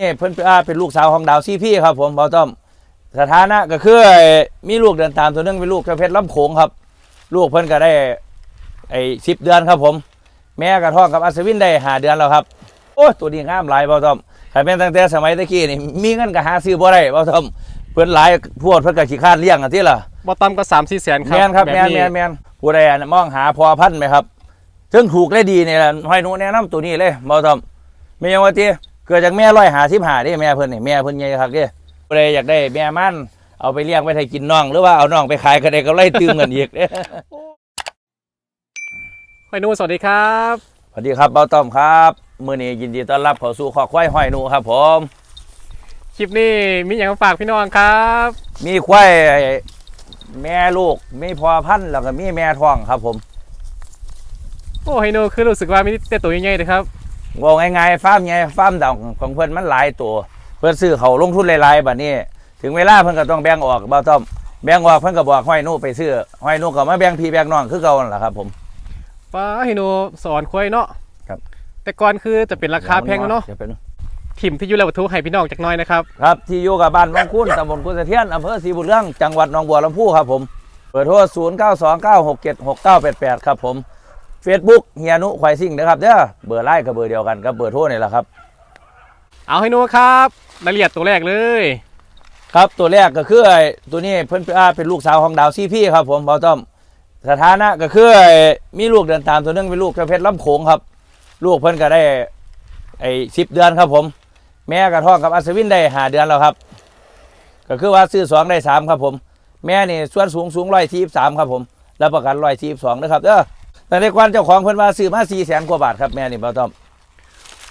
นี่เพิ่นเป็นอ่าเป็นลูกสาวของดาวซีพี่ครับ ผมเบาต้อมสถานะก็คือไอ้มีลูกเดินตามตัวหนึงเป็นลูกเจ้าเพชรลำโขงครับ ลูกเพิ่นก็ได้ไอ้สิบเดือนครับผม แม่กระท้องกับอัศวินได้หาเดือนแล้วครับ โอ้ยตัวนี้งามหลายเบาต้อมใครเป็นตั้งแต่สมัยตะกี้นี่มีเงินก็หาซื้อบ่ได้เบาต้อมเพิ่นหลายพวดเพิ่นก็ขี้คร้านเลี้ยงอันที่ล่ะบ่ต่ำก็สามสี่แสนครับแม่นครับแบแม่นนี้แม่นแม่นผู้ใดอะมองหาพอพันธุ์ไหมครับถึงถูกและดีเนี่ยห้อยหนูแนะนำตัวนี้เลยเบาต้อมไม่ยังว่าติ เกิดจากแม่ร้อยหาสิบหาดิแม่เพิ่นนี่แม่เพิ่นใหญ่ครับดิผู้ใดอยากได้แม่มันเอาไปเลี้ยงไว้ให้กินน้อง หรือว่าเอาน้องไปขายก็ได้ก็ไล่ตื้มกันอีกเด้ห้อยหนูสวัสดีครับสวัสดีครับเบาต้อมครับมื้อนี้ยินดีต้อนรับเข้าสู่ขอควายห้อยหนูครับ ผม คลิปนี้มีอย่างมาฝากพี่น้องครับ มีควายแม่ลูกมีพอพันธุ์แล้วก็มีแม่ท้องครับผม โอ้ห้อยหนูคือรู้สึกว่ามีแต่ตัวใหญ่ๆเลยครับ ว่าง่ายๆฟาร์มใหญ่ฟาร์มดาวของเพิ่นมันหลายตัว เพิ่นซื้อเขาลงทุนหลายๆบัดนี้ ถึงเวลาเพิ่นก็ต้องแบ่งออกเบาต้อมแบ่งออกเพิ่นก็บอกห้อยหนูไปซื้อห้อยหนูก็มาแบ่งพี่แบ่งน้องคือเก่านั่นแหละครับ ผมป้าห้อยหนูสอนควายเนาะครับ แต่ก่อนคือจะเป็นราคาแพงเนาะดี๋ยวเป็นถิ่มที่อยู่แล้ววัตถุให้พี่น้องจากหน้อยนะครับครับที่อยู่กับบ้านวังคุ้นตำบลกุสเทียนอำเภอศรีบุญเรื่องจังหวัดหนองบัวลำพูครับผมเปิดโทร0 9 2 9 6 7 6 9 8 8ครับผม Facebook เฮียนุควายซิ่งนะครับเด้อเบอร์ไล่กับเบอร์เดียวกันกับเบอร์โทรนี่แหละครับ เอาห้อยหนูครับรายละเอียดตัวแรกเลย ครับตัวแรกก็คือไอ้ตัวนี้เพิ่นเป็นอ่าเป็นลูกสาวของดาวซีพี่ครับผมเบาต้อมสถานะก็คือไอ้มีลูกเดินตามตัวหนึงเป็นลูกเจ้าเพชรลำโขงครับ ลูกเพิ่นก็ได้ไอ้สิบเดือนครับผม แม่กระท้องกับอัศวินได้หาเดือนแล้วครับ ก็คือว่าซื้อสองได้สามครับผม แม่นี่ส่วนสูงสูงร้อยทีสามครับผมรับประกันร้อยทีสองนะครับเด้อ แต่ในควันเจ้าของเพิ่นว่าซื้อมาสี่แสนกว่าบาทครับแม่นี่เบาต้อม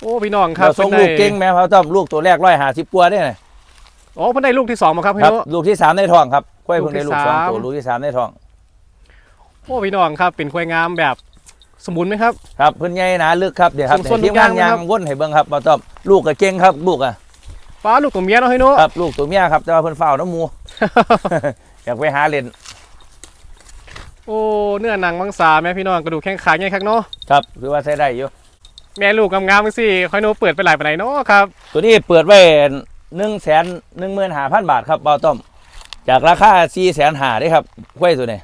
โอ้พี่น้องครับเราส่งพิ่นลูได้กเก่งแม่เบาต้อมลูกตัวแรกร้อยหาสิบกว่าได้ไงโอ้เพิ่นได้ลูกที่สองมาครับคพี่รับหนูลูกที่สามในท้องครับกล้วยเพิ่งได้ลูลูกกที่สองสาม ตัวลูกที่สามในท้องโอ้พี่น้องครับเป็นควายงามแบบสมบูรณ์ไหมครับ ครับเพิ่นใหญ่หนาลึกครับเดี๋ยวครับส่วนเดี๋ยวทุทีกมอย่างงานยางนะครับ วนให้เบิ่งครับบ่ต้อมลูกก็เก่งครับลูกอะป้าลูกตัวเมียเนาะห้อยหนูครับลูกตัวเมียครับแต่ว่าเพิ่นเฝ้าน้ำหมู อยากไปหาเล่น โอ้เนื้อหนังมังสาแม่พี่น้องกระดูกแข้งขาใหญ่ครับเนาะครับคือว่าใช้ได้อยู่แม่ลูกงามๆสิค่อยโน้เปิดไปหลายปานไหนเนาะครับ ตัวนี้เปิดไว้1 1 1 5 0 0 0บาทครับบ่ต้อมจากราคา4 5 0 0 0ได้ครับกล้วยตัวนี้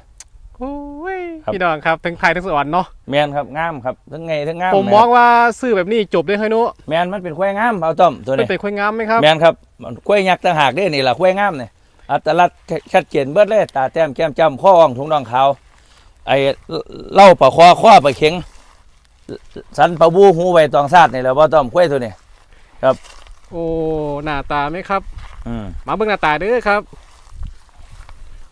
โอ้ยครับพี่น้องครับทั้งไทยทั้งสวรรค์เนาะแม่นครับงามครับทั้งไงทั้งงามผมมองว่าซื้อแบบนี้จบเลยค่อยโน้แม่นมันเป็นกล้วยงามบ่ต้อมตัวเป็นนี้เป็นควายงามไหมครับแม่นครับมันกล้วยยักษ์ต่างหากเด้นี่ล่ะกล้วยงามนี่อัตลักษณ์ชัดเจนเบิดเลยตาแต้มแก้มจ้ำข้ออ่องถุงน่องขาว ไอ้เล่าปะคอข้อปะเข็ง สันปะบูหูไว้ตองซาดนี่แหละบ่ต้อมกล้วยตัวนี้โอ้หน้าตาไหมครับ อืมมาเบิ่งหน้าตาเด้อครับ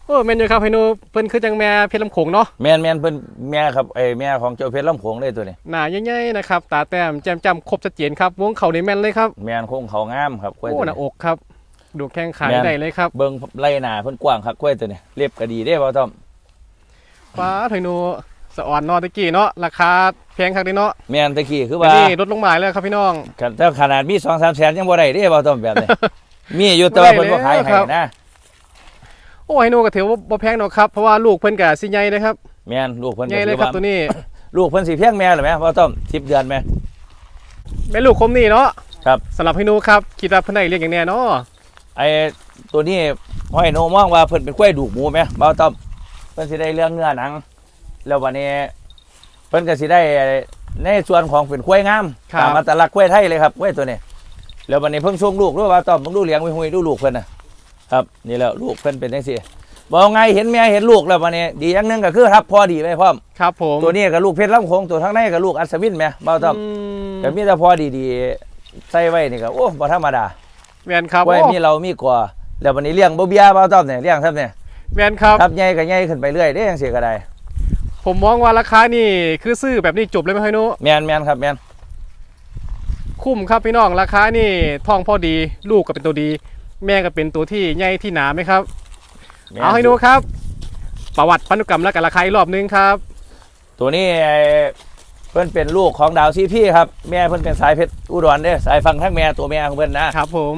โอ้แม่นอยู่ครับค่อยโน้เพิ่นคือจังแม่เพชรลำโขงเนาะแม่นแม่นเพิ่นแม่ครับไอ้แม่ของเจ้าเพชรลำโขงเลยตัวนี้หน้าใหญ่ๆนะครับ ตาแต้มแจ่มจ้ำครบชัดเจนครับ วงเข่าในแม่นเลยครับ แม่นคงเขางามครับกล้วยโอ้ตัวหน้านี้ อกครับ ดูแข้งขาแม่น ได้เลยครับ เบิ่งไล่หน้าเพิ่นกว้างครับกล้วยตัวนี้เรียบก็ดีเด้บ่ต้อม ป้าค่อยโน้สะอ่อนเนาะตะกี้เนาะราคาแพงครับเด้เนาะแม่นตะกี้คือแต่ว่านี่ลดลงมาแล้วครับพี่น้องถ้าขนาดมี2-3แสนยังบ่ได้เด้บ่ต้อมแบบนี้ มีอยู่แต่ว่าเพิ่นบ่ขายให้ครับ นะโอ้ไฮโนก็ถือว่าบ่แพงหรอกครับเพราะว่าลูกเพิ่นก็สิใหญ่เลยครับแม่นลูกเพิ่นใหก็ญ่เลยคือครับว่าตัวนี้ลูกเพิ่นสิเพียงแม่หรือไหมบ่ต้อม10เดือนแม่ แม่ลูกคมนี่เนาะครับ สำหรับไฮโนครับคิดว่าเพิ่นได้เลี้ยงอย่างแน่เนาะไอ้ตัวนี้ห้อยโนมองว่าเพิ่นเป็นกล้วยดูกหมูไหมบ่ต้อม เพิ่นสิได้เรื่องเนื้อหนัง แล้ววันนี้ เพิ่นก็สิได้ในส่วนของเป็นกล้วยงามตามอัตลักษณ์กล้วยไทยเลยครับกล้วยตัวนี้ แล้ววันนี้เพิ่งส่งลูกด้วยว่าต้อมมึงดูเลี้ยงไว้หุยดูลูกเพิ่นน่ะครับนี่แหล้วลูกเพิ่นเป็นจังซี่บอกไงเห็นแม่เห็นลูกแล้ววันนี้ ดีอย่างหนึงก็คือทับพอดีไว้พร้อม ครับผมตัวนี้ก็ลูกเพชรลำโขงตัวทั้งในก็ลูกอัศวินแหม่บ่ต้อมอืมแต่มีแต่พอดีๆใส่ไว้นี่ก็โอ้บ่ธรรมดา แม่นครับไว้โอ้มีเรามีกว่าแล้ววันนี้เลี้ยงบ่เบียบ่ต้อมเนี่ยเลี้ยงทับเนี่ย แม่นครับทับใหญ่ก็ใหญ่ขึ้นไปเรื่อยเด้จังซี่ก็ได้ผมมองว่าราคานี่คือซื้อแบบนี้จบเลยไหมไฮโนแม่นแม่นครับแม่นคุ้มครับพี่น้องราคานี่ท้องพอดี ลูกก็เป็นตัวดี แม่ก็เป็นตัวที่ใหญ่ที่หนาไหมครับ แม่นเอาไฮโนครับ ประวัติพันธุกรรมและกับราคาอีกรอบนึงครับ ตัวนี้ไอ้เพิ่นเป็นลูกของดาวซีพี่ครับ แม่เพิ่นเป็นสายเพชรอุดรเด้สายฟังทั้งแม่ตัวแม่ของเพิ่นนะครับผม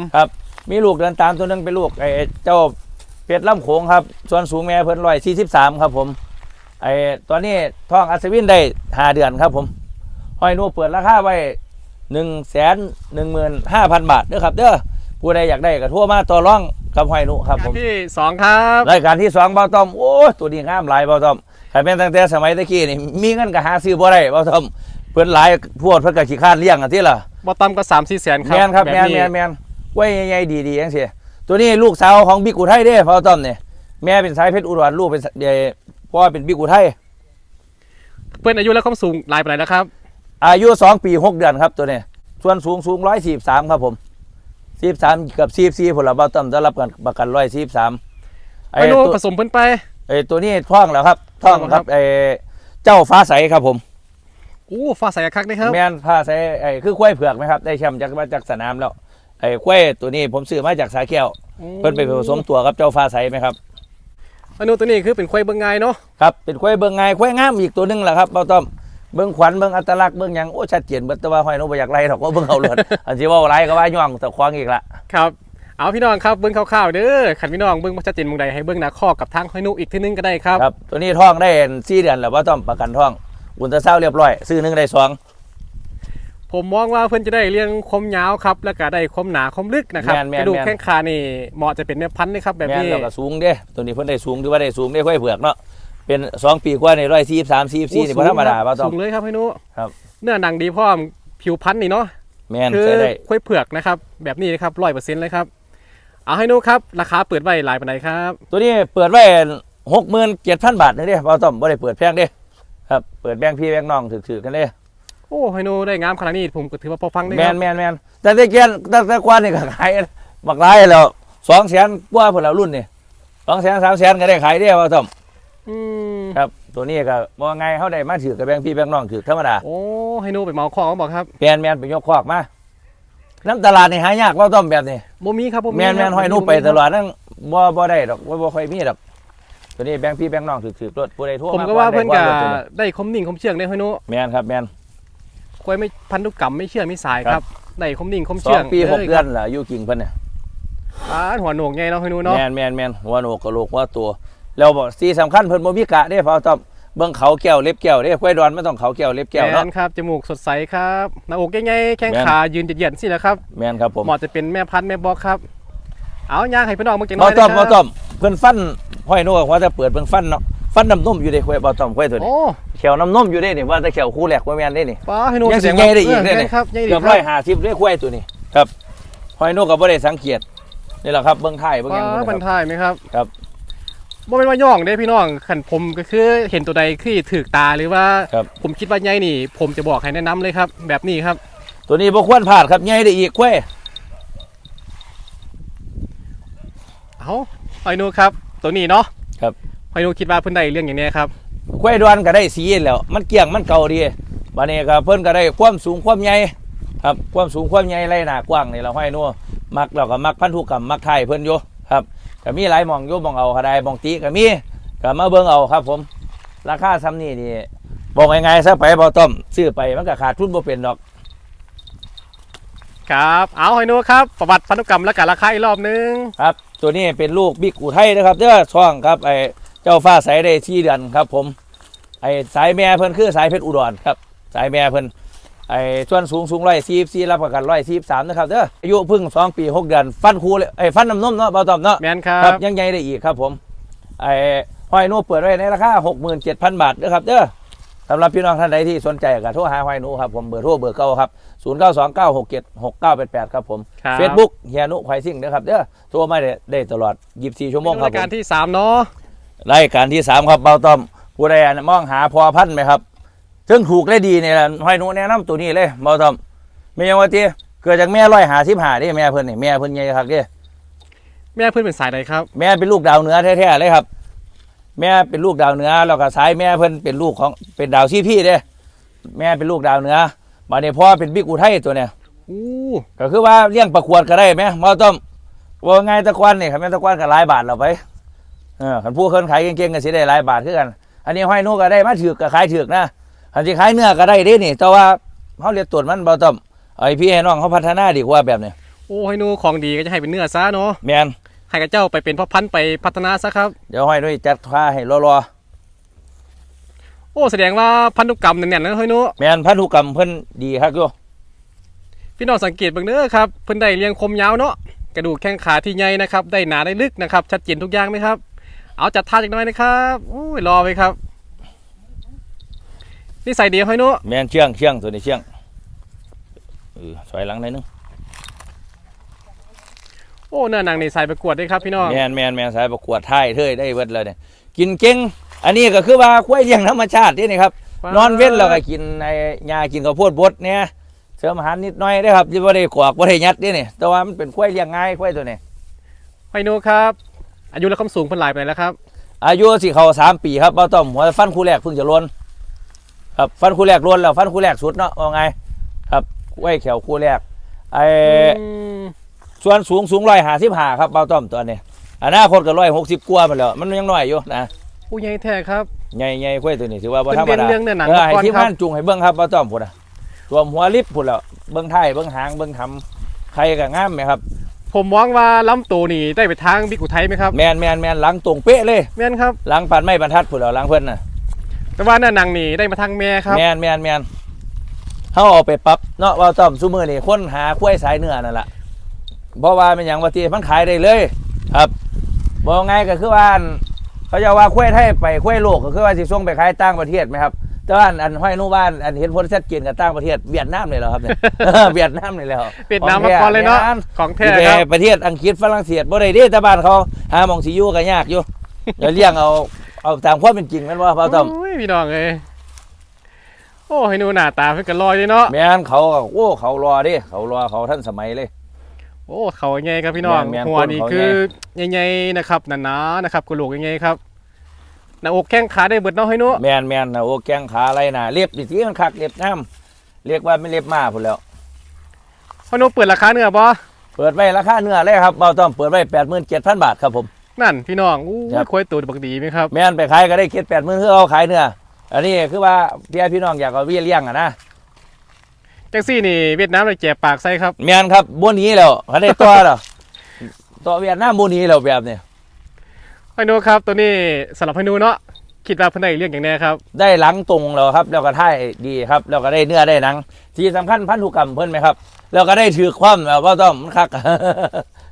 มีลูกเดินตามตัวหนึงเป็นลูกไอ้เจ้า เพชรลำโขงครับส่วนสูงแม่เพิ่น143ครับผมไอ้ตอนนี้ท้องอัศวินได้ห้าเดือนครับผมห้อยหนูเปิดราคาไว้หนึ่งแสนหนึ่งหมื่นห้าพันบาทเด้อครับเด้อผู้ใดอยากได้ก็โทั่วมาต่อร่องกับห้อยนุครับผมที่สองครับรายการที่สองเบาต้อมโอ้ยตัวนี้งามหลายเบาต้อมถ้าเป็นตั้งแต่สมัยตะกี้นี่มีเงินก็หาซื้อบ่ได้เบาต้อมเพิ่นหลายพวดเพิ่นก็ขี้คร้านเลี้ยงอันที่ล่ะบอต่ำก็สามสี่แสนครับแม่นครับแบแม่นนี้แม่นแม่นไว้ใหญ่ๆดีๆจังซี่ ตัวนี้ลูกสาวของบิ๊กอุทัยเด้เบาต้อมนี่แม่เป็นสายเพชรอุดรลูกเป็นเดพ่อเป็นบิ๊กอุทัยเพื่อนอายุและความสูงหลายไปไหนแล้วครับอายุ2ปี6เดือนครับตัวนี้ส่วนสูงสูง143ครับผม43กับ44ผลละเบาต้อมได้รับการประกัน143ไอ้ไม่รู้ตัวผสมเพิ่นไปไอ้ตัวนี้ท่องแล้วครับท่องครับไอ้เจ้าฟ้าใสครับผมอู้ฟ้าใสคักนี่ครับแม่นผ้าใสไอ้คือควายเผือกไหมครับได้แชมป์จากมาจากสนามแล้ว ไอ้ควายตัวนี้ผมซื้อมาจากสายแก้วเพิ่นไปผสมตัวกับเจ้าฟ้าใสไหมครับอนุตัวนี้คือเป็นควายเบิ่งง่ายเนาะครับเป็นควายเบิ่งไงายควายงามอีกตัวหนึงแหละครับเบาต้อมเบิ่งขวัญเบิ่งอัตลักษณ์เบิ่งหยังโอ้ชัดเจนเบิดแต่ว่าห้อยนกบ่อยากไล่หรอกว่าเบิ่งเอาเลยอันที่ว่าไล่ก็ว่าย่องตะควางอีกละครับเอาพี่น้องครับเบิ่งคร่าวๆเด้อขันพี่น้องเบิ่งบ่ชัดเจนหมองใดให้เบิ่งหน้าข้อกับทางห้อยนุอีกทีนึงก็ได้ครับครับตัวนี้ท่องได้4เดือนแล้วว่าต้อมประกันท่อง อุลตราซาวด์เรียบร้อย ซื้อหนึงได้สอง ผมมองว่าเพิ่นจะได้เรื่องความยาวครับแล้วก็ได้ความหนาความลึกนะครับกระดูกแข้งขานี่เหมาะจะเป็นแม่พันธุ์นะครับแบบแม่นนี้แล้วก็สูงเด้ตัวนี้เพิ่นได้สูงถือว่าได้สูงได้ควายเผือกเนาะเป็นสองปีกว่าในร้อยสี่สามสี่สี่นี่บ่ธรรมดาเบาต้อมสูงเลยครับพี่นุครับ เนื้อหนังดีพร้อมผิวพันธุ์นี่เนาะ แม่นคือใช้ได้ควายเผือกนะครับ แบบนี้นะครับร้อยเปอร์เซ็นต์เลยครับ เอาให้นุครับ ราคาเปิดไว้หลายปานใดครับ ตัวนี้เปิดไว้หกหมื่นเจ็ดพันบาทนี่เด้เบาต้อมบ่ได้เปิดแพงเด้ครับเปิดแบงค์พี่แบงค์น้องถือๆกันเด้ โอ้ให้นุได้งามขนาดนี้ผมก็ถือว่าพอฟังได้แมคนรับแมนแมนแต่ตะเกียนตั้งแต่กว่านี่ก็ขายบักหลายแล้วสองแสนกว่าผลแล้วรุ่นนี่สองแสนสามแสนก็ได้ขายได้เบาต้อมอืมครับตัวนี้ก็บ่ไงเขาได้มาถือกับแบงค์พี่แบงค์น้องถือธรรมดาโอ้ให้นุไปเมาของบอกครับแมนแมนไปยกคอกมาน้ำตลาดนี่หายากเบาต้อมแบบนี้โมมีครับบ่แมนแมนครับห้อยนุ่บ่มีไปครับตลอดนั่งบ่บ่ได้ดอกบ่บ่ค่อยมีดอกตัวนี้แบงค์พี่แบงค์น้องถือถือรถผู้ใดโทั่วผมมาก็ว่าเพิ่นได้ก็รถตัวนี้ได้คมนิ่งคมเชื่องได้ให้นุแมนครับแมน ควายไม่พันธุกรรมไม่เชื่องไม่สายคครัรับบได้คมนิ่งคมสอเชื่องงปีหกลยเดืคอรับนล่ะอยู่กิ่งเพิ่นเนี่ยอ่าหัวโหนกไงเนาะให้นุเนาะแมนแมนแมนหัวโหนกกระโหลกหัวตัวแล้วบ่สีสำคัญเพิ่นบ่มีกะเด้พอต้อมเบิ่งเขาแก้วเล็บแก้วเด้ควายดอนไม่ต้องเขาแก้วเล็บแก้วแมเนาะ นครับจมูกสดใสครับหน้าอกใหญ่ๆแข้งแม่น ขายืนเหยียดๆสิแหละครับแมนครับผมเหมาะจะเป็นแม่พันธุ์แม่บอกครับ เอาย่างให้พี่น้องมึงจังน้บ่อยต้อมนะคบ่รับต้อมเพิ่นฟันห้อยโนกว่าจะเปิดเบิ่งฟันเนาะ ฟันน้ำนมอยู่เด้ควายบ่ต้อมควายตัวนี้โอ้แขวน้ำนมอยู่เด้นี่ว่าแต่แขวคู่แรกบ่แม่นเด้นี่ป้าให้หนูยังสิแสดใหญ่ได้อีกเเด้นี่ครับใหญ่ดีเกือบคร้รัอบยห้าสิบด้วยควายตัวนี้ครับห้อยโนกก็บ่ได้สังเกตนี่แหละครับเบิ่งท้ายเบิ่งหป้ายังเบิ่งบันครับทายไหมครับครับบ่เป็นว่าย่องเด้พี่น้องขันผมก็คือเห็นตัวใดคือถือตาหรือว่าครับผมคิดว่าใหญ่นี่ ผมจะบอกให้แนะนำเลยครับ แบบนี้ครับ ตัวนี้บ่ควรพลาดครับใหญ่ได้อีกควายเอาไอ้หนูครับ ตัวนี้เนาะครับ ไอ้หนูคิดว่าเพิ่นได้เรื่องอย่างนี้ครับควายดอนก็ได้สีแล้ว มันเกี่ยงมันเก่าดีบัดนี้ก็เพิ่นก็ได้ความสูงความใหญ่ครับความสูงความใหญ่ไรหน้ากว้างนี่เราห้อยนัวมักแล้วก็มักพันธุกรรมมักไทยเพิ่นอยู่ครับก็มีหลายหมองอยู่หมองเอาก็ได้หมองติก็มีก็มาเบิ่งเอาครับ ผมราคาซ้ำนี่นี่บอกง่ายๆซะไปบ่ต้อมซื้อไปมันก็ขาดทุนบ่เป็นดอก ครับเอาไอ้หนูครับ ประวัติพันธุกรรมและการราคาอีกรอบนึงครับ ตัวนี้เป็นลูกบิ๊กอุทัยนะครับเด้อช่องครับไอ้ เจ้าฟ้าใสได้ที่เดือนครับ ผม ไอ้สายแม่เพิ่นคือสายเพชรอุดรครับ สายแม่เพิ่นไอ้ส่วนสูงสูงร้อยสี่สี่รับประกันร้อยสี่สามนะครับเด้ออายุเพิ่งสองปีหกเดือนฟันคูเลยไอ้ฟันน้ำนมเนาะเบาตอมเนาะแมนครัครับบยังใหญ่ได้อีกครับผมไอ้ห้อยหนูเปิดไว้ในราคาหกหมื่นเจ็ดพันบาทนะครับเด้อสำหรับพี่น้องท่านใดที่สนใจก็โทรหาห้อยหนูครับผมเบอร์โทรเบอร์เก้าครับศูนย์เก้าสองเก้าหกเจ็ดหกเก้าแปดแปดครับผมครับเฟซบุ๊กเฮียนุควายซิ่งนะครับเด้อโทรมาได้ได้ตลอด24ชั่วโมงครับรายผการมที่สามเนาะ รายการที่3ครับเบาต้อมผู้ใดมองหาพอพันธุ์ไหมครับถึงถูกและดีเนี่ยห้อยหนูแนะนำตัวนี้เลยเบาต้อมไม่ยังว่าตีเกิดจากแม่ร้อยหาสิบหาดิแม่เพิ่นนี่แม่เพิ่นใหญ่ครับดิแม่เพื่อนเป็นสายใดครับ แม่เป็นลูกดาวเหนือแท้ๆเลยครับ แม่เป็นลูกดาวเหนือแล้วก็สายแม่เพิ่นเป็นลูกของเป็นดาวซีพี่เด้แม่เป็นลูกดาวเหนือบัดนี้พ่อเป็นบิ๊กอุทัยตัวเนี่ยอู้ก็คือว่าเลี้ยงประกวดก็ได้ไหมหมอต้อมว่าไงตะกวันนี่ครับแม่นตะกวันก็หลายบาทเราไป เออขันผู้คนขายเก่งๆก็สิได้หลายบาทคือกัน อันนี้ห้อยนูก็ได้มาถือกก็ขายถือกนะอันที่ขายเนื้อก็ได้เด้นี่ แต่ว่าเขาเรียกตรวจมันเบาต้อมไอพี่ให้น้องเขาพัฒนาดีกว่าแบบนี้โอ้ให้หนูของดีก็จะให้เป็นเนื้อซะเนาะแมนให้กับเจ้าไปเป็นพ่อพันธุ์ไปพัฒนาซะครับ เดี๋ยวห้อยนูจัดท่าให้รอโอ้แสดงว่าพันธุกรรมแน่นๆนะให้หนูๆแมนพันธุกรรมเพิ่นดีครับโยพี่น้องสังเกตเบิ่งเด้อครับเพิ่นได้เลี้ยงคมยาวเนาะกระดูกแข้งขาที่ใหญ่นะครับ ได้หนาได้ลึกนะครับ ชัดเจนทุกอย่างไหมครับ เอาจัดท่าจักหน่อยนะครับโอ้ยรอไปครับ นี่ใส่เดียวให้อยหนุแมนเชื่องเชื่องตัวนี้เชื่องเออถอยหลังหน่อยนึงโอ้เนื้อหนังนี่ใส่ประกวดได้ครับพี่น้องแมนแมนแมนสายประกวดไทยเท่ยได้เบิดเลยเนี่ยกินเก่งอันนี้ก็คือว่าควายเลี้ยงธรรมชาตินี่นี่ครับ นอนเว้นแล้วก็กินไอ้หญ้ากินข้าวโพดบดเนี่ยเสริมอาหารนิดหน่อยได้อครับที่ว่าได้กวากว่าได้ยัดนี่นี่แต่ว่ามันเป็นควายเลี้ยงง่ายควายตัวนี้ให้หนุครับ อายุและความสูงเพิ่นหลายไปแล้วครับ อายุสิเขาสามปีครับเบาต้อมหัวฟันคู่แรกเพิ่งจะล้นครับฟันคู่แรกล้นแล้วฟันคู่แรกสุดเนาะว่าไง ครับควายแขวคู่แรกไอ้อืมส่วนสูงสูงร้อยห้าสิบห้าครับเบาต้อมตัวนี้อนาคตก็ร้อยหกสิบกว่าไปแล้วมันยังน้อยอยู่นะผู้ใหญ่แท้ครับใหญ่ใหญ่ควายตัวนี้ถือว่าบ่เป็นธรรมดาเรื่องเนื้อหนังเออให้ก่อนที่ครับบ้านจุงให้เบิ้งครับเบาต้อมพุ่นอะตัวหัวลิฟต์พุ่นแล้วเบิ้งไทายเบิ้งหางเบิ้งทำใครก็งามไหมครับ ผมมองว่าลำตัวนี่ได้ไปทางบิ๊กอุทัยไหมครับแมนแมนแมนหลังตรงเป๊ะเลยแม่นครับหลังปันไม่บรรทัดพุ่นแล้วหลังเพิ่นน่ะแต่ว่าเนื้อหนังนี่ได้มาทางแม่ครับ แมนแมนแมนเขาเอาไปปรับเนาะเบาต้อมซุมือนี่ค้นหาควายสายเนื้อนั่นแหละเพราะว่าเป็นอย่างว่าที่มันขายได้เลย ครับบอกไงก็คือว่าอันเขาจะว่าควายไทยไปควายโลกก็คือว่าสิส่งไปขายต่างประเทศไหมครับ แต่ว่าอันอันห้อยนู่บ้านอันเห็นผลชัดเจนกับต่างประเทศเวียดนามเลยเหรอครับเนี่ย เวียดนามเลยแล้วเวียดนามมาก่อนเลยเนาะของแท้ที่ครับประเทศอังกฤษฝรั่งเศสบ่ได้เด้แต่บ้านเขาหาหมองสิอยู่ก็ยากอยู่อย่าเลี้ยงเอาเอาตามความเป็นจริงแม่นว่าเบาต้อมโอ้ยพี่น้องเอ้ยโอ้ให้หนูหน้าตาเพิ่นก็ลอยเลยเนาะแม่นเขาก็โอ้เขารอเดิเขารอเขาท่านสมัยเลยโอ้เขาใหญ่ครับพี่น้องแม่นๆหัวนี่คนเขาคือใหญ่ๆนะครับหนาๆนะครับกระโหลกใหญ่ๆครับ หน้าอกแข้งขาได้เบิดเนาะให้หนูแมนแมนนะโอ้แกงขาอะไรนะเล็บดิที่มันคักเล็บน้ำเรียกว่าไม่เล็บมาพุ่นแล้ว ให้หนูเปิดราคาเนื้อบ่เปิดไว้ราคาเนื้อเลยครับเบาต้อมเปิดไว้แปดหมื่นเจ็ดพันบาทครับผม นั่นพี่น้องอู้ครับ ยควายตัวบักดีไหมครับ แม่นไปขายก็ได้คิดแปดหมื่นเพื่อเอาขายเนื้ออันนี้คือว่าพี่พี่น้องอยากเอาเบี้ยเลี้ยงอะนะจังซี่นี่เวียดนามเลยแจกปากใส่ครับ แม่นครับบนนี้แล้วเขาได้ตัวแล้วตัวเวียดนามบนนี้แล้วแบบนี้ให้หนูครับตัวนี้สำหรับให้หนูเนาะคิดว่าเพิ่นได้เรื่องอย่างแน่ครับได้หลังตรงแล้วครับ แล้วก็ท่ายดีครับ แล้วก็ได้เนื้อได้หนัง ที่สำคัญพันธุกรรมเพิ่นไหมครับแล้วก็ได้ถือความแบบว่าต้องมันคัก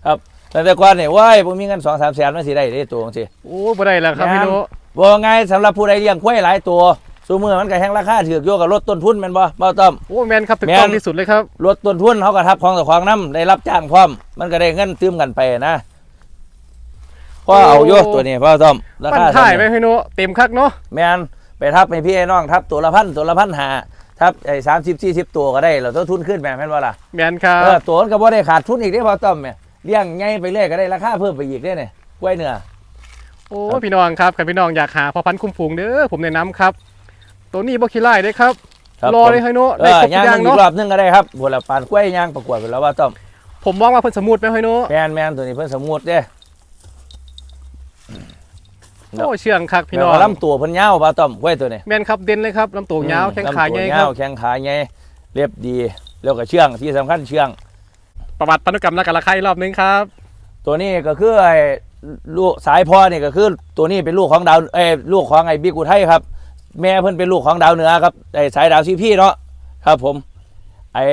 ครับแต่แต่ก่อนเนี่ยว้ายผมมีเงินสองสามแสนมันสิได้ได้ตัวจังซี่โอ้บ่ได้แล้วครับแม่นพี่หนูบ่ไงายสำหรับผู้ใดเลี้ยงควายหลายตัวสูมือมันก็แห้งราคาถือกโยกับลดต้นทุนแม่นบ่บ่ต้อมโอ้แมนครับถูกแม่นต้องที่สุดเลยครับลดต้นทุนเขาก็ทับของต่อของน้ำได้รับจ้างพร้อม มันก็ได้เงินตื้มกันไปนะ พ่อเอาโยตัวนี้พ่อต้อมราปั้นคาถ่ายเท่าไปนี้ให้หนูเต็มคักเนาะแม่นไปทับให้พี่ไอ้น้องทับตัวละพันตัวละพันหาทับไอ้สามสิบสี่สิบตัวก็ได้เราต้นทุนขึ้นแม่นแม่นว่าล่ะแมนครัเอบอตัวมันก็บ่ได้ขาดทุนอีกได้อพ่อต้อมเนี่ยเลี้ยงใหญ่ไปเรื่อยก็ได้ราคาเพิ่มไปอีกได้อเนี่ยกล้วยเนื้อโอ้พี่น้องครับคันพี่น้องอยากหาพอพันธุ์คุ้มฝูงเด้อผมแนะนำครับ ตัวนี้บ่ขี้ไล่เด้อครับครับรอผมเลยให้หนูเอได้อครบทุย่างกอย่างนึงอีกรเนาะอบนึงก็ได้ครับบัวละปานกล้วยย่างประกวดไปแล้วว่าต้อมผมมองว่าเพิ่นสมูทไหมให้หนูแมนแมนตัวนี้เพิ่นสมุดเด้เนาะ โอ้เชื่องคักพี่พี่น้น้อองงลำตัวเพิ่นยาวว่าต้อมกล้วยตัวนี้แมนครับเด่นเลยครับลำตัวยาวแข้งขาใหญ่ลำตัวครับแข้งขาใหญ่เรียบดีแล้วก็เชื่องที่สำคัญเชื่อง ประวัติพันธุกรรมและการราคาอีกรอบหนึงครับ ตัวนี้ก็คือไอ้ลูกสายพ่อนี่ก็คือตัวนี้เป็นลูกของดาวเอ้ยลูกของไอ้บิ๊กอุทัยครับ แม่เพิ่นเป็นลูกของดาวเหนือครับไอ้สายดาวซีพี่เนาะครับผมไอ้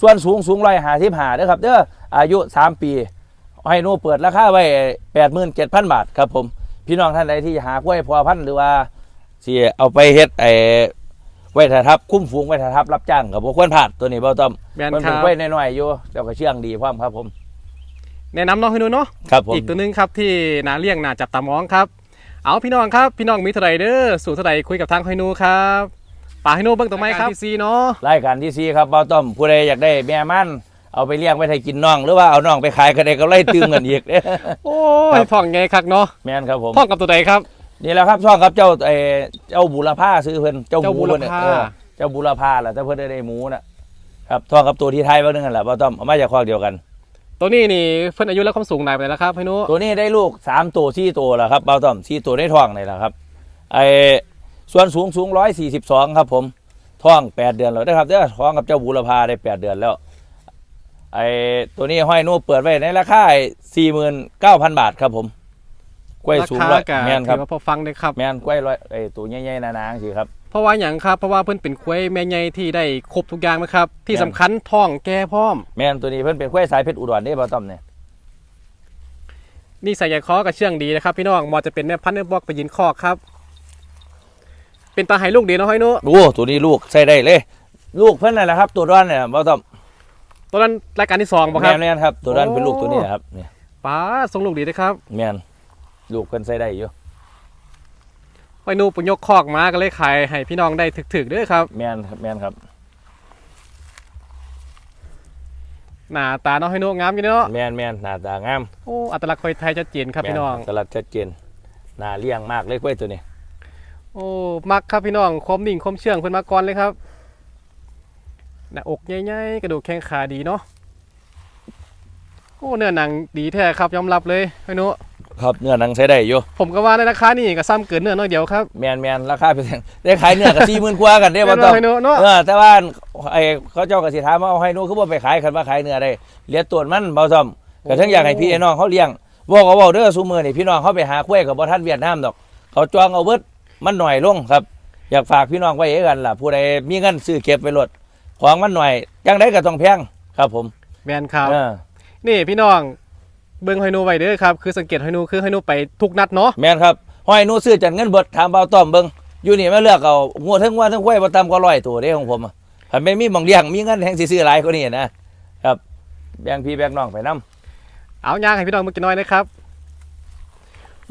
ส่วนสูงสูงร้อยหาสิบหาเด้อครับเด้ออายุสามปีให้หนูเปิดราคาไว้แปดหมื่นเจ็ดพันบาทครับผม พี่น้องท่านใดที่หากล้วยพอพันธุ์หรือว่าสิเอาไปเฮ็ดไอ้ไว้ถ่ายทับ คุ้มฝูงไว้ถ่ายทับรับจ้างกับพวกควรผ่านตัวนี้เบาต้อมแมนมันคเป็นรับกล้วยน้อยๆอยู่แล้วก็เชื่องดีพร้อมครับผมแนะนำน้องให้หนูเนาะ ครับผม อีกตัวหนึงครับที่นาเลี้ยงนาจับตามองครับ เอาพี่น้องครับ พี่น้องมีเท่าไหร่เด้อสู่เท่าไหร่คุยกับทางให้หนูครับป่าให้หนูเบิ่งตัวไม้ครับที่ซีเนาะ รายการที่ซีครับเบาต้อมผู้ใดอยากได้แม่มัน เอาไปเลี้ยงไว้ให้กินน่อง หรือว่าเอาน่องไปขายก็ได้ก็ไล่ตื้มกันอีกโอ้ครัยบพ่องไงคักเนาะแม่นครับผม พ่องกับตัวใดครับ นี่แหละครับช่องครับเจ้าเออเจ้าบุรพาซื้อเพิ่นเจ้าหเจ้ามูบุรเพิ่นน่ะพา เออเจ้าบุรพาแหละแต่เพิ่นได้ได้หมูน่ะครับท่องกับตัวที่ไทยบ้างนึงกันแหละเบาต้อมเอามาจากคอกเดียวกัน ตัวนี้นี่เพิ่นอายุและความสูงไหนไปแล้วครับให้หนูตัวนี้ได้ลูกสามตัวสี่ตัวแล้วครับเบาต้อมสี่ตัวได้ท้องนี่แหละครับไอส่วนสูงสูงร้อยสี่สิบสองครับผมท้องแปดเดือนแล้วนะครับเด้อท้องกับเจ้าบุรพาได้แปดเดือนแล้ว ไอตัวนี้ห้อยนูเปิดไว้ในราคาสี่หมื่นเก้าพันบาทครับผมกล้วยราสูงคาร้อยกับแม่นครับถือว่าพอฟังเลยครับแม่นกล้วยร้อยไอตัวใหญ่ๆหนาๆสิครับเพราะว่าอย่างครับเพราะว่าเพิ่นเป็นควายแม่ใหญ่ที่ได้ครบทุกอย่างนะครับ ที่สำคัญท้องแก่พร้อม แม่นตัวนี้เพิ่นเป็นควายสายเพชรอุดรเด้บ่ต้อมเนี่ยนี่ใส่ใยคอกับเชื่องดีนะครับพี่น้องมอจะเป็นแม่พันธุ์เนื้อบอกไปยินคอกครับ เป็นตาไหลูกดีเนาะห้อยนุโอ้ตัวนี้ลูกใส่ได้เลย ลูกเพิ่นนั่นแหละครับ ตัวด้านเนี่ยบ่ต้อม ตอนนั้นรายการที่สองบ่คแม่รับนแม่นครับ ตัวด้านโอ้เป็นลูกตัวนี้นะครับเนี่ยป้าทรงลูกดีนะครับแม่นลูกเพิ่นใส่ได้อยู่ห้อยนุปุญยกคอกมาก็เลยขายให้พี่น้องได้ถึกๆเด้วยครับ แม่นครับแม่นครับหน้าตาเนาะห้อยนุงามอยู่เนาะแม่นแม่นหน้าตางามโอ้อัตลักษณ์ควายไทยชัดเจนครับพี่น้องแม่ตลาดชัดเจนหน้าเลี้ยงมากเลยควายตัวนี้ โอ้มักครับพี่น้องความนิ่งความเชื่องเพิ่นมาก่อนเลยครับ หน้าอกใหญ่ๆกระดูกแข้งขาดีเนาะโอ้เนื้อหนังดีแท้ครับยอมรับเลยพี่นุครับเนื้อหนังใช้ได้อยู่ผมก็ว่าในราคานี่ก็ซ้ำเกินเนื้อน้อยเดียวครับแม่นแม่นราคาเป็นแสนได้ขายเนื้อกับสี่หมื่นกว่ากันเด้บ่ต้อมพี่นุเนาะเออแต่ว่าไอ้เขาเจ้าก็สิถามว่าเอาให้หนูคือบ่ไปขายคันว่าขายเนื้อได้เหลียตัวมันเบาซ่อมก็ทั้งอยากให้พี่ไอ้น้องเขาเลี้ยงบอกก็เว้าเด้อซุมื้อนี่พี่น้องเขาไปหาคุ้ยกับบ่ทันเวียดนามดอก เขาจองเอาเบิดมันหน่อยลงครับ อยากฝากพี่น้องไว้เองกันล่ะผู้ใดมีเงินซื้อเก็บไว้รถ ของมันหน่อยจังไดก็ต้องแพงครับผมแมนครับ เออนี่พี่น้องเบิ่งหอยนูไว้เด้อครับ คือสังเกตหอยนูคือหอยนูไปทุกนัดเนาะแม่นครับห้อยหนูซื้อจัดเงินเบิดถามเบาต้อมเบิ่งอยู่นี่มาเลือกเอางัวทั้งงัวทั้งควายบ่ต่ำกว่า100ตัวเด้ของผมอะคันไม่มีหม่องเลี้ยงมีเงินแฮงสิซื้อหลายกว่านี้นะครับแบ่งพี่แบ่งน้องไปนํ เอาย่างให้พี่น้องมือกินน้อยนะครับ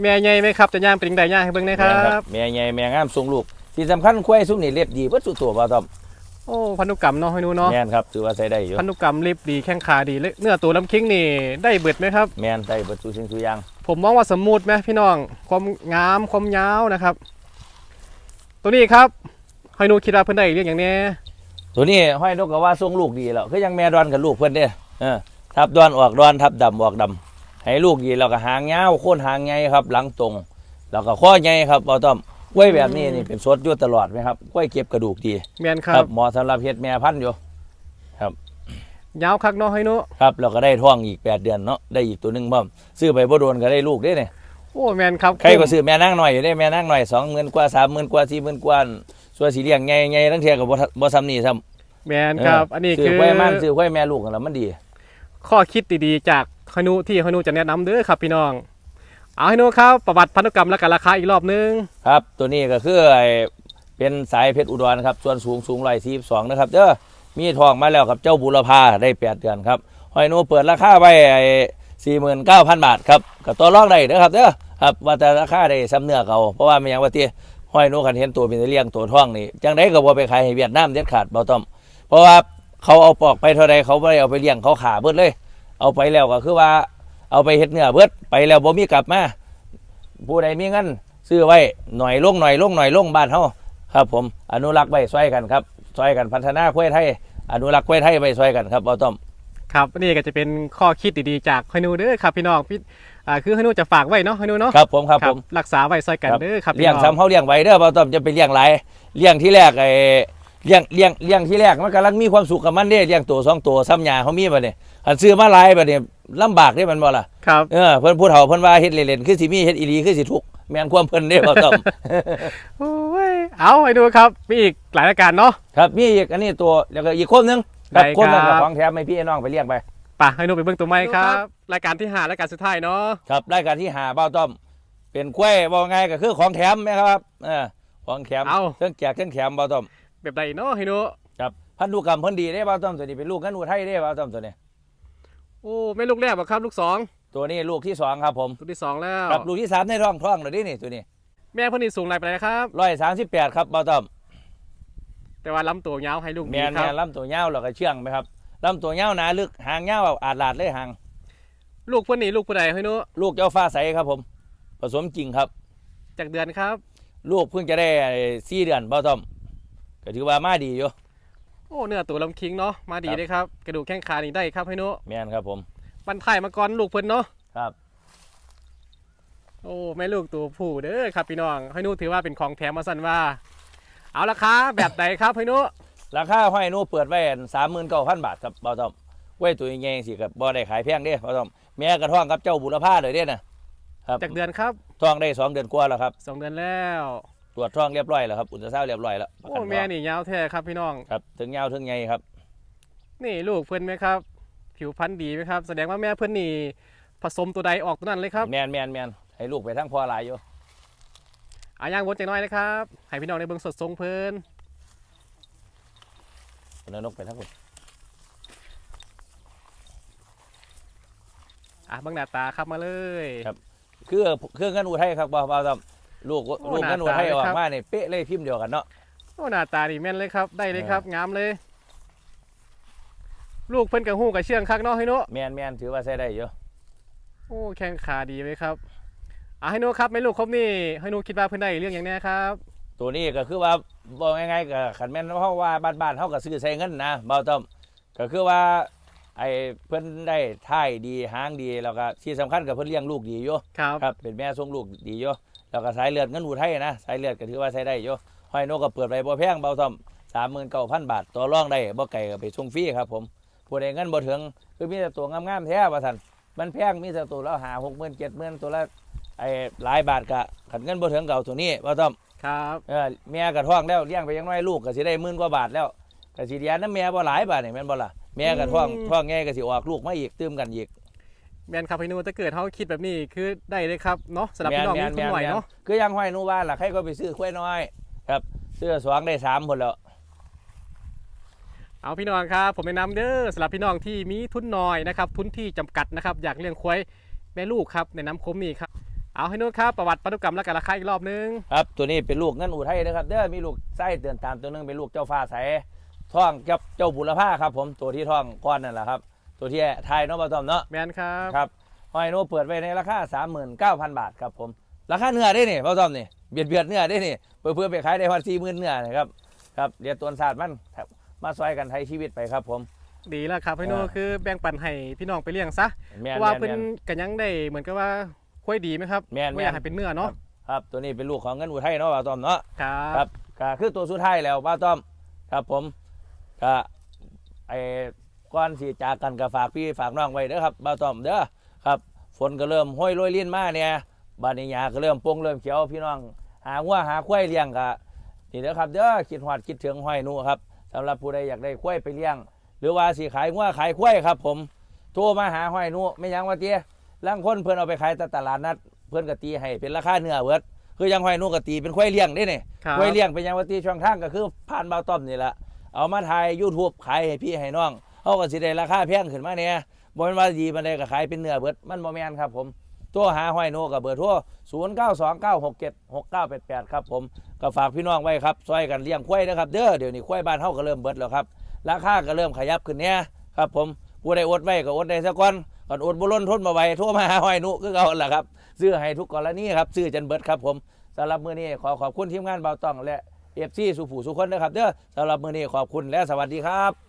แม่ใหญ่ไหมครับจะย่างเป็นยังไงย่างให้เบิ่งหนะคแม่รันครับบแม่ใหญ่แม่งามทรงลูกที่สำคัญควายซุ้มนี่เล็บดีเบิดสุดตัวบ่ต้อม โอ้พันธุกรรมเนาะหอยนูเนาะแม่นครับถือว่าใช้ได้อยู่พันธุกรรมรีบดีแข้งขาดีเลยเนื้อตัวลำคิงนี่ได้เบิดไหมครับแม่นได้เบิดสุสิ่งทุกอย่าง ผมมองว่าสมูทไหมพี่น้องความงามความยาวนะครับ ตัวนี้ครับหอยนูคิดว่าเพิ่นได้เรียกอย่างนี้ตัวนี้ห้อยนกก็ว่าทรงลูกดีแล้วคือยังแม่ดอนกับลูกเพิ่นเด้เออทับดอนออกดอนทับดำออกดำให้ลูกดีแล้วก็หางยาวโค่นหางใหญ่ครับ หลังตรง แล้วก็ข้อใหญ่ครับบ่ต้อม กล้วยแบบนี้นี่เป็นสดอยู่ตลอดไหมครับกล้วยเก็บกระดูกดีแมนครับเหมาะสำหรับเฮ็ดแม่พันธุ์อยู่ยาวคักเนาะหอยนูครับแล้วก็ได้ท้องอีก8เดือนเนาะได้อีกตัวหนึงบ่ซื้อไปบ่โดนก็ได้ลูกเด้เนี่ยโอ้แมนครับใครก็ซื้อแม่นางหน่อยอยู่ได้แม่นางหน่อย20,000กว่า30,000กว่า40,000กว่าส่วนสิเลี้ยงใหญ่ๆทั้งเที่ยก็บ่ทับ่ซ้ำนี่ซ้ำแมนครับ อันนี้ซื้คืออไว้มันซื้อไว้แม่ลูกกันแล้วมันดี ข้อคิดดีๆจากหอยนูที่หอยนูจะแนะนำเด้อครับพี่น้อง เอาใหอยนูครับประวัติพันธุกรรมและกันราคาอีกรอบนึงครับ ตัวนี้ก็คือเป็นสายเพชรอุดรครับส่วนสูงสูงร้อยสี่สองนะครับเด้อมีทองมาแล้วครับเจ้าบุรพาได้แปดเดือนครับหอยนูเปิดราคาไว้สี่หมื่นเก้าพันบาทครับก็ตัวรองได้เด้อครับเด้อครับว่าแต่ราคาได้ซ้ำเนื้อเขาเพราะว่าไม่อย่างว่าที่หอยนูคันเห็นตัวเป็นเลี้ยงตัวท่องนี่จังไดก็บ่ไปขายให้เวียดนามเด็ดขาดเบ่ต้อมเพราะว่าเขาเอาปอกไปเท่าใดเขาไม่ได้เอาไปเลี้ยงเขาขาเบิดเลย เอาไปแล้วก็คือว่า เอาไปเฮ็ดเนื้อเบิดไปแล้วบ่มีกลับมาผู้ใดมีเงินซื้อไว้หน่อยลงหน่อยลงหน่อยลงบ้านเฮาครับ ผมอนุรักษ์ไว้ช่วยกันครับช่วยกันพัฒนาควายไทยอนุรักษ์ควายไทยไว้ช่วยกันครับบ่ต้อมครับนี่ก็จะเป็นข้อคิดดีๆจากหอยนูเด้อครับพี่น้องพี่อ่าคือหอยนูจะฝากไว้เนาะหอยนูเนาะครับผมครับผมรักษาไว้ซอยกันครับเด้อครับพี่เลี้ยงน้องซ้ำเฮาเลี้ยงไว้เด้อบ่ต้อมจะไปเลี้ยงหลายเลี้ยงที่แรกไอ้เลี้ยงเลี้ยงเลี้ยงที่แรกมันกำลังมีความสุขกับมันเด้เลี้ยงตัวสองตัวซ้ำหยาเขามีบัดนี้หันซื้อมาหลายบัดนี้ ลำบากเด้มันบ่ล่ะครับ เออเพิ่นผู้เฒ่าเพิ่นว่าเฮ็ดเล่นๆคือสิมีเฮ็ดอีหลีคือสิทุกข์แม่นความเพิ่นเด้บ่ต้อมโอ้ยเอาไปดูครับมีอีกหลายรายการเนาะครับมีอีกอันนี้ตัวแล้วก็อีกคนหนึงครับได้คนนั้นครัก็บของแถมให้พี่น้องไปเลี้ยงไปไป่ะให้หนูไปเบิ่งตัวไม้ครับ รายการที่ห้ารายการสุดท้ายเนาะครับรายการที่หาเบ้าต้อมเป็นกล้วยว่าไงก็คือของแถมนะครับเออของแถมเอาเครื่องแจกเครื่องแถมเบ้าต้อมแบบใดเนาะให้หนูครับพันธุกรรมเพิ่นดีได้เบ้าต้อมตัวนี้เป็นลูกกันอูไทยได้เบ้าต้อมตัวนี้ โอ้ไม่ลูกแรกหรอครับ ลูกสองตัวนี้ลูกที่สองครับผมลูกที่สองแล้วครับลูกที่สามในท้องท้องเลยดินี่ตัวนี้แม่เพิ่นนี่สูงไรไปไหนครับร้อยสามสิบแปดครับเบ้าต้อมแต่ว่าลำตัวยาวให้ลูกแมดีนคแมรับนลำตัวยาวแล้วก็เชื่องไหมครับลำตัวยาวหนาลึกหางยาวอาดลาดเลยหางลูกเพิ่นนี่ลูกผู้ใดให้หนูลูกเจ้าฟ้าใสครับผม ผสมจริงครับ จากเดือนครับ ลูกเพิ่งจะได้สี่เดือนเบ้าต้อมก็ถือว่ามาดีอยู่ โอ้เนื้อตัวลำคิงเนาะมาดีครับเลยครับ กระดูกแข้งขานี่ได้ครับให้หนูแมนครับผมบันทายมาก่อนลูกเพิ่นเนาะครับ โอ้แม่ลูกตัวผู้เด้อครับพี่น้องให้หนูถือว่าเป็นของแถมมาสั่นว่า เอาราคาแบบใดครับให้หนูราคาห้อยหนูเปิดไว้สามหมื่นเก้าพันบาทครับบ่าวต้อมไว้ตัวใหญ่ๆสิครับบ่ได้ขายแพงเด้บ่าวต้อมแม่กระท่องกับเจ้าบุรพาเลยเด้นะครับจากเดือนครับท้องได้สองเดือนกว่าแล้วครับสองเดือนแล้ว ตรวจท้องเรียบร้อยแล้วครับอุลตราซาวด์เรียบร้อยแล้วประโอ้กันแม่ท้องนี่ยาวแท้ครับพี่น้อง ครับถึงยาวถึงไงครับ นี่ลูกเพิ่นไหมครับ ผิวพรรณดีไหมครับ แสดงว่าแม่เพิ่นนี่ผสมตัวใดออกตัวนั้นเลยครับแมนแมนแมนให้ลูกไปทั้งพ่อหลายอยู่อาย่างวนจังน้อยนะครับให้พี่น้องในเบิ่งสดทรงเพิ่นคนนั้นนกไปทั้งคนอะเบิ่งหน้าตาครับมาเลย คือเครื่องเงินอุทัยครับบ่าวต้อม ลูกโอ้ลูกเงินอุทัยหน้าตาเลยออครักบมาเนี่ยเป๊ะเลยพิมพ์เดียวกันเนาะโอ้หน้าตาดีแม่นเลยครับ ได้เลยเออครับงามเลย ลูกเพิ่นกับหูกับเชื่องคักเนาะให้โนแมนแมนถือว่าใช้ได้อยู่โอ้แข้งขาดีเลยครับอะให้โนครับไม่ลูกครบนี่ให้โนคิดว่าเพิ่นได้เรื่องอย่างแนี้ครับ ตัวนี้ก็คือว่าบอกง่ายๆก็ขันแม่นเพราะว่าบ้านๆเขาก็ซื้อใช้เงินนะบ่าวต้อมก็คือว่าไอ้เพิ่นได้ท่ายดีหางดีแล้วก็ที่สำคัญกับเพิ่นเลี้ยงลูกดีอยู่ครับครับ เป็นแม่ส่งลูกดีอยู่ แล้วก็สายเลือดเงินอุทัยนะสายเลือดก็ถือว่าใช้ได้อยู่ห้อยนกก็เปิดไปบ่แพงเบาต้อมสามหมื่นเก้าพันบาทต่อรองได้บ่ไก่ก็ไปส่งฟรีครับผมผู้ใดเงินบ่ถึงคือมีแต่ตัวงามๆแท้ว่าซั่นมันแพงมีแต่ตัวละหาหกหมื่นเจ็ดหมื่นตัวละไอ้หลายบาทก็ขันเงินบ่ถึงเก่าตัวนี้บ่ต้อมครับเออแม่ก็ท้องแล้วเลี้ยงไปอยังน้อยลูกก็สิได้หมื่นกว่าบาทแล้วก็สิเดียนน้ำแม่บ่หลายบาทนี่แม่นบ่ล่ะแม่ก็ท้องท้องแง่ก็สิออกลูกมาอีกตื้มกันอีก แม่นครับให้โนถ้าเกิดเขาคิดแบบนี้คือได้เลยครับเนาะสำหรับพี่น้องมีทุนหน่อยเนาะคือยังห้อยหนูว่าล่ะใครก็ไปซื้อควายน้อย ครับซื้อสองได้สามคนแล้วเอาพี่น้องครับ ผมแนะนำเด้อสำหรับพี่น้องที่มีทุนน้อยนะครับ ทุนที่จำกัดนะครับ อยากเลี้ยงควายแม่ลูกครับในน้ำคมนี่ครับเอาให้โน้ตครับ ประวัติพันธุกรรมและการราคาอีกรอบนึงครับตัวนี้เป็นลูกเงินอุทัยนะครับเด้อมีลูกไส้เตือนตามตัวหนึงเป็นลูกเจ้าฟ้าใสท้องกับเจ้าบุรพาครับ ผมตัวที่ท้องก้อนนั่นแหละครับ ตัวที่ไทยเนาะบ่ต้อมเนาะแมนครับครับห้อยหนูเปิดไว้ในราคา39,000 บาทครับผมราคาเนื้อได้นี่บ่ต้อมนี่เบียดเบียดเนื้อได้นี่เพื่อเพื่อไปขายได้พันสี่หมื่นเนื้อนะครับครับเดี๋ยวตัวศาสตร์มันครับมาซอยกันไทยชีวิตไปครับผมดีแล้วครับให้โน้ตอ่าคือแบ่งปันให้พี่น้องไปเลี้ยงซะแม่เพนราะว่าแม่เป็นนกันยังได้เหมือนกับว่าควายดีไหมครับแม่นไม่อยากแม่นให้เป็นเนื้อเนาะครับตัวนี้เป็นลูกของเงินอุทัยเนาะบ่าวต้อมเนาะครับครับก็คือตัวสุดท้ายแล้วป้าต้อมครับผมก็ไอ้ ก้อนสีจากกันก็ฝากพี่ฝากน้องไว้เด้อครับป้าต้อมเด้อครับฝนก็เริ่มห้อยโรยลิ้นมาเนี่ยบานนี้หญ้าก็เริ่มปงเริ่มเขียวพี่น้อง หาวัวหาควายเลี้ยงก็นี่เด้อครับเด้อคิดหอดคิดถึงห้อยหนูครับสำหรับผู้ใดอยากได้ควายไปเลี้ยง หรือว่าสิขายงัวขายควายครับ ผมโทรมาหาห้อยหนูไม่ยังว่าเตี้ยล่างคนเพิ่นเอาไปขายแต่ตลาดนัด เพิ่นก็ตีให้เป็นราคาเนื้อเบิดคือยังห้อยหนูก็ตีเป็นควายเลี้ยงได้นี่ครับไว้เลี้ยงเป็นยังวัตีช่องทางก็คือผ่านเบาต้อมนี่แหละเอามาถ่าย YouTube ขายให้พี่ให้น้อง เขาก็สิได้ราคาแพงขึ้นมาเนี่ยบ่แม่นว่าดีมันได้ก็ขายเป็นเนื้อเบิดมันบ่แม่นครับผมตัวหาห้อยโนกับเบอร์โทร0929676988 ครับผมก็ฝากพี่น้องไว้ครับซอยกันเลี้ยงควายนะครับเด้อเดี๋ยวนี้ควายบ้านเฮาก็เริ่มเบิดแล้วครับราคาก็เริ่มขยับขึ้นเนี่ยครับผมผู้ใดอดไว้ก็อดได้ซะก่อนก่อนอดบ่ล้นทนบ่ไวโทรมาหาห้อยหนุคือเก่าล่ะครับซื้อให้ทุกกรณีครับซื้อจนเบิดครับผมสำหรับมื้อนี้ขอขอบคุณทีมงานเบาต้องและเอฟซีสุผูสุคนนะครับเด้อสำหรับมื้อนี้ขอบคุณและสวัสดีครับ